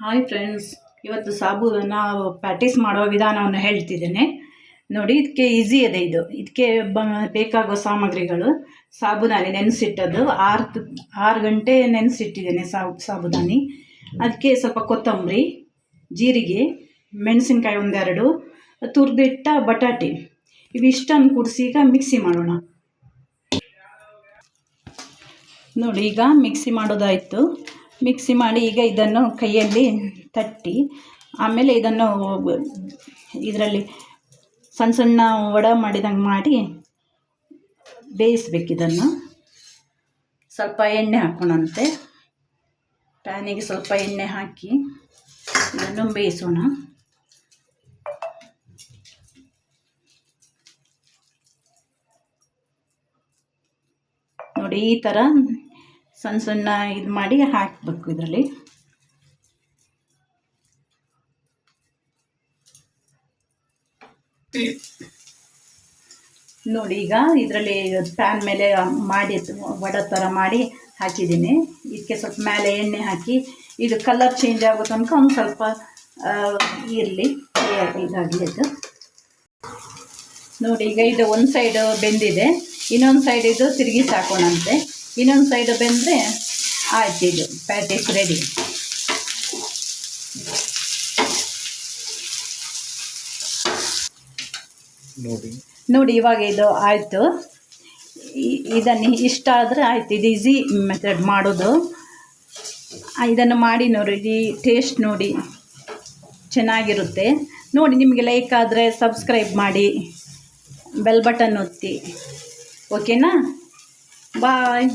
Hi friends ಇವತ್ತು ಸಾಬೂದನ್ನು patties ಮಾಡೋ ವಿಧಾನವನ್ನು ಹೇಳ್ತಿದ್ದೇನೆ. ನೋಡಿ, ಇದಕ್ಕೆ ಈಸಿ ಇದೆ ಇದು. ಇದಕ್ಕೆ ಬ, ಬೇಕಾಗೋ ಸಾಮಗ್ರಿಗಳು. ಸಾಬುದಾನಿ ನೆನೆಸಿಟ್ಟದ್ದು ಆರು ಆರು ಗಂಟೆ ನೆನೆಸಿಟ್ಟಿದ್ದೇನೆ ಸಾಬು ಸಾಬುದಾನಿ ಅದಕ್ಕೆ ಸ್ವಲ್ಪ ಕೊತ್ತಂಬರಿ, ಜೀರಿಗೆ, ಮೆಣಸಿನ್ಕಾಯಿ ಒಂದೆರಡು, ತುರಿದಿಟ್ಟ ಬಟಾಟೆ. ಇವಿಷ್ಟನ್ನು ಕುಡಿಸಿ ಈಗ ಮಿಕ್ಸಿ ಮಾಡೋಣ. ನೋಡಿ, ಈಗ ಮಿಕ್ಸಿ ಮಾಡೋದಾಯಿತು. ಮಿಕ್ಸಿ ಮಾಡಿ ಈಗ ಇದನ್ನು ಕೈಯಲ್ಲಿ ತಟ್ಟಿ, ಆಮೇಲೆ ಇದನ್ನು ಇದರಲ್ಲಿ ಸಣ್ಣ ಸಣ್ಣ ವಡ ಮಾಡಿದಂಗೆ ಮಾಡಿ ಬೇಯಿಸ್ಬೇಕು ಇದನ್ನು. ಸ್ವಲ್ಪ ಎಣ್ಣೆ ಹಾಕೋಣಂತೆ. ಪ್ಯಾನಿಗೆ ಸ್ವಲ್ಪ ಎಣ್ಣೆ ಹಾಕಿ ಇದನ್ನು ಬೇಯಿಸೋಣ. ನೋಡಿ, ಈ ಥರ ಸಣ್ಣ ಸಣ್ಣ ಇದು ಮಾಡಿ ಹಾಕಬೇಕು ಇದರಲ್ಲಿ. ನೋಡಿ, ಈಗ ಇದರಲ್ಲಿ ಪ್ಯಾನ್ ಮೇಲೆ ಮಾಡಿ, ವಡ ಥರ ಮಾಡಿ ಹಾಕಿದ್ದೀನಿ. ಇದಕ್ಕೆ ಸ್ವಲ್ಪ ಮೇಲೆ ಎಣ್ಣೆ ಹಾಕಿ, ಇದು ಕಲರ್ ಚೇಂಜ್ ಆಗೋ ತನಕ ಒಂದು ಸ್ವಲ್ಪ ಇರಲಿ. ಇದಾಗಲಿ ಅದು ನೋಡಿ, ಈಗ ಇದು ಒಂದು ಸೈಡ್ ಬೆಂದಿದೆ. ಇನ್ನೊಂದು ಸೈಡ್ ಇದು ತಿರುಗಿ ಸಾಕೋಣಂತೆ. ಇನ್ನೊಂದು ಸೈಡ್ ಬೆಂದರೆ ಆಯ್ತು ಇದು ಪ್ಯಾಟೀಸ್ ರೆಡಿ ನೋಡಿ. ನೋಡಿ ಇವಾಗ ಇದು ಆಯಿತು. ಇದನ್ನು ಇಷ್ಟ ಆದರೆ ಆಯ್ತು. ಇದು ಈಸಿ ಮೆಥಡ್ ಮಾಡೋದು. ಇದನ್ನು ಮಾಡಿ ನೋಡಿ ಟೇಸ್ಟ್ ನೋಡಿ. ಚೆನ್ನಾಗಿರುತ್ತೆ. ನೋಡಿ ನಿಮಗೆ ಲೈಕ್ ಆದರೆ ಸಬ್ಸ್ಕ್ರೈಬ್ ಮಾಡಿ ಬೆಲ್ ಬಟನ್ ಒತ್ತಿ. ಓಕೆನಾ Bye.